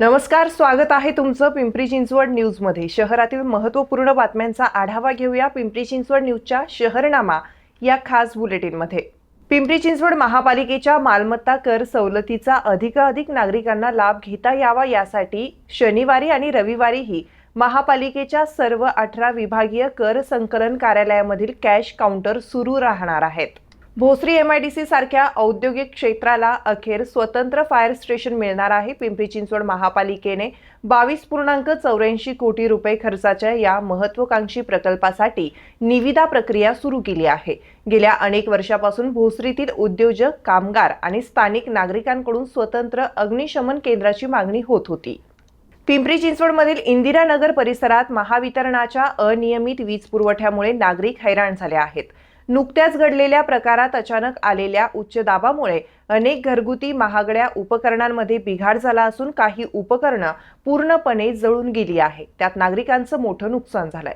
नमस्कार स्वागत आहे तुमचं पिंपरी चिंचवड न्यूजमध्ये. शहरातील महत्त्वपूर्ण बातम्यांचा आढावा घेऊया पिंपरी चिंचवड न्यूजच्या शहरनामा या खास बुलेटिनमध्ये. पिंपरी चिंचवड महापालिकेच्या मालमत्ता कर सवलतीचा अधिकाधिक नागरिकांना लाभ घेता यावा यासाठी शनिवारी आणि रविवारीही महापालिकेच्या सर्व अठरा विभागीय कर संकलन कार्यालयामधील कॅश काउंटर सुरू राहणार आहेत. भोसरी एमआयडीसी सारख्या औद्योगिक क्षेत्राला अखेर स्वतंत्र फायर स्टेशन मिळणार आहे. पिंपरी चिंचवड महापालिकेने बावीस पूर्णांक चौऱ्याऐंशी कोटी रुपये खर्चाच्या या महत्वाकांक्षी प्रकल्पासाठी निविदा प्रक्रिया सुरू केली आहे. गेल्या अनेक वर्षापासून भोसरीतील उद्योजक कामगार आणि स्थानिक नागरिकांकडून स्वतंत्र अग्निशमन केंद्राची मागणी होत होती. पिंपरी चिंचवडमधील इंदिरानगर परिसरात महावितरणाच्या अनियमित वीज पुरवठ्यामुळे नागरिक हैराण झाले आहेत. नुकत्याच घडलेल्या प्रकारात अचानक आलेल्या उच्च दाबामुळे अनेक घरगुती महागड्या उपकरणांमध्ये बिघाड झाला असून काही उपकरणं पूर्णपणे जळून गेली आहे त्यात नागरिकांचं मोठं नुकसान झालंय.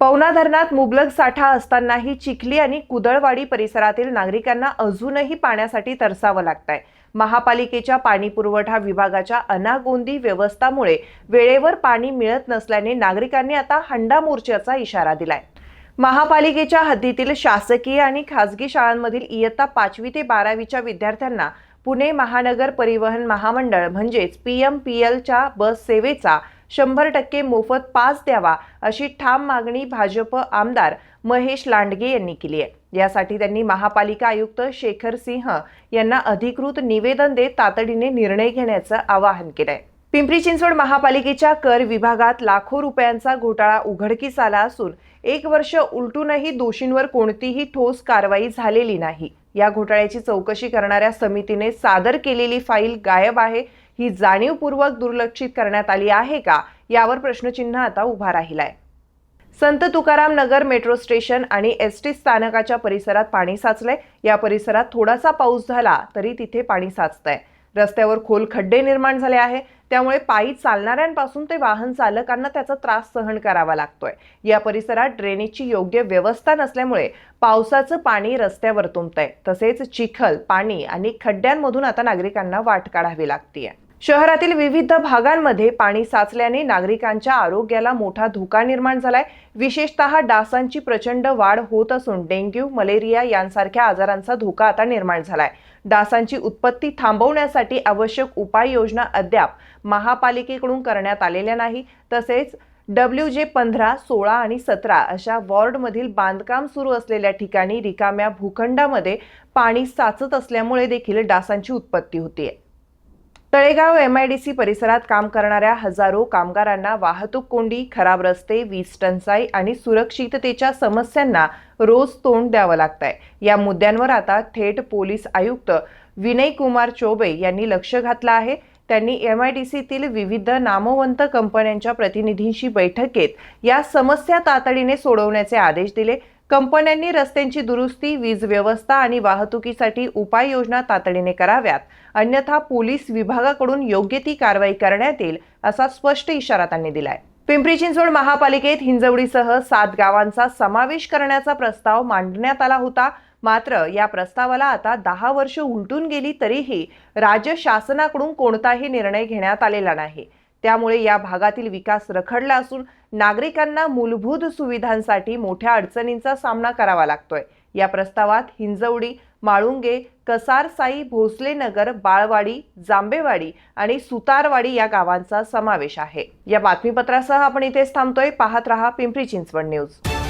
पवना धरणात मुबलक साठा असतानाही चिखली आणि कुदळवाडी परिसरातील नागरिकांना अजूनही पाण्यासाठी तरसावं लागतंय. महापालिकेच्या पाणी पुरवठा विभागाच्या अनागोंदी व्यवस्थामुळे वेळेवर पाणी मिळत नसल्याने नागरिकांनी आता हंडा मोर्चाचा इशारा दिलाय. महापालिकेच्या हद्दीतील शासकीय आणि खासगी शाळांमधील इयत्ता पाचवी ते बारावीच्या विद्यार्थ्यांना पुणे महानगर परिवहन महामंडळ म्हणजेच पी एम पी एलच्या बस सेवेचा शंभर टक्के मोफत पास द्यावा अशी ठाम मागणी भाजप आमदार महेश लांडगे यांनी केली आहे. यासाठी त्यांनी महापालिका आयुक्त शेखर सिंह यांना अधिकृत निवेदन देत तातडीने निर्णय घेण्याचं आवाहन केलं आहे पिंपरी चिंचवड महापालिकेच्या कर विभागात लाखो रुपयांचा घोटाळा उघडकीस आला असून एक वर्ष उलटूनही दोषींवर कोणतीही ठोस कारवाई झालेली नाही. या घोटाळ्याची चौकशी करणाऱ्या समितीने सादर केलेली फाईल गायब आहे. ही जाणीवपूर्वक दुर्लक्षित करण्यात आली आहे का? यावर प्रश्नचिन्ह आता उभा राहिलाय. संत तुकाराम नगर मेट्रो स्टेशन आणि एस टी स्थानकाच्या परिसरात पाणी साचलंय. या परिसरात थोडासा पाऊस झाला तरी तिथे पाणी साचतंय. रस्त्यावर खोल खड्डे निर्माण झाले आहे. त्यामुळे पायी चालणाऱ्यांपासून ते वाहन चालकांना त्याचा त्रास सहन करावा लागतोय. या परिसरात ड्रेनेजची योग्य व्यवस्था नसल्यामुळे पावसाचं पाणी रस्त्यावर तुंबतंय. तसेच चिखल पाणी आणि खड्ड्यांमधून आता नागरिकांना वाट काढावी लागतीये. शहरातील विविध भागांमध्ये पाणी साचल्याने नागरिकांच्या आरोग्याला मोठा धोका निर्माण झालाय. विशेषतः डासांची प्रचंड वाढ होत असून डेंग्यू मलेरिया यांसारख्या आजारांचा धोका आता निर्माण झालाय. डासांची उत्पत्ती थांबवण्यासाठी आवश्यक उपाययोजना अद्याप महापालिकेकडून करण्यात आलेल्या नाही. तसेच डब्ल्यू जे पंधरा सोळा आणि सतरा अशा वॉर्डमधील बांधकाम सुरू असलेल्या ठिकाणी रिकाम्या भूखंडामध्ये पाणी साचत असल्यामुळे देखील डासांची उत्पत्ती होतीये. तळेगाव एमआयडीसी परिसरात काम करणाऱ्या हजारो कामगारांना वाहतूक कोंडी खराब रस्ते वीज टंचाई आणि सुरक्षिततेच्या समस्यांना रोज तोंड द्यावं लागतंय. या मुद्द्यांवर आता थेट पोलीस आयुक्त विनय कुमार चोबे यांनी लक्ष घातलं आहे. त्यांनी एमआयडीसीतील विविध नामवंत कंपन्यांच्या प्रतिनिधींशी बैठकीत या समस्या तातडीने सोडवण्याचे आदेश दिले. कंपन्यांनी रस्त्यांची दुरुस्ती वीज व्यवस्था आणि वाहतुकीसाठी उपाययोजना तातडीने कराव्यात. अन्यथा पोलीस विभागाकडून योग्य ती कारवाई करण्यात येईल असा स्पष्ट इशारा त्यांनी दिलाय. पिंपरी चिंचवड महापालिकेत हिंजवडीसह सात गावांचा समावेश करण्याचा प्रस्ताव मांडण्यात आला होता. मात्र या प्रस्तावाला आता दहा वर्ष उलटून गेली तरीही राज्य शासनाकडून कोणताही निर्णय घेण्यात आलेला नाही. त्यामुळे या भागातील विकास रखडला असून नागरिकांना मूलभूत सुविधांसाठी मोठ्या अडचणींचा सामना करावा लागतोय. या प्रस्तावात हिंजवडी माळुंगे कसारसाई भोसलेनगर बाळवाडी जांबेवाडी आणि सुतारवाडी या गावांचा समावेश आहे. या बातमीपत्रासह आपण इथेच थांबतोय. पाहत रहा पिंपरी चिंचवड न्यूज.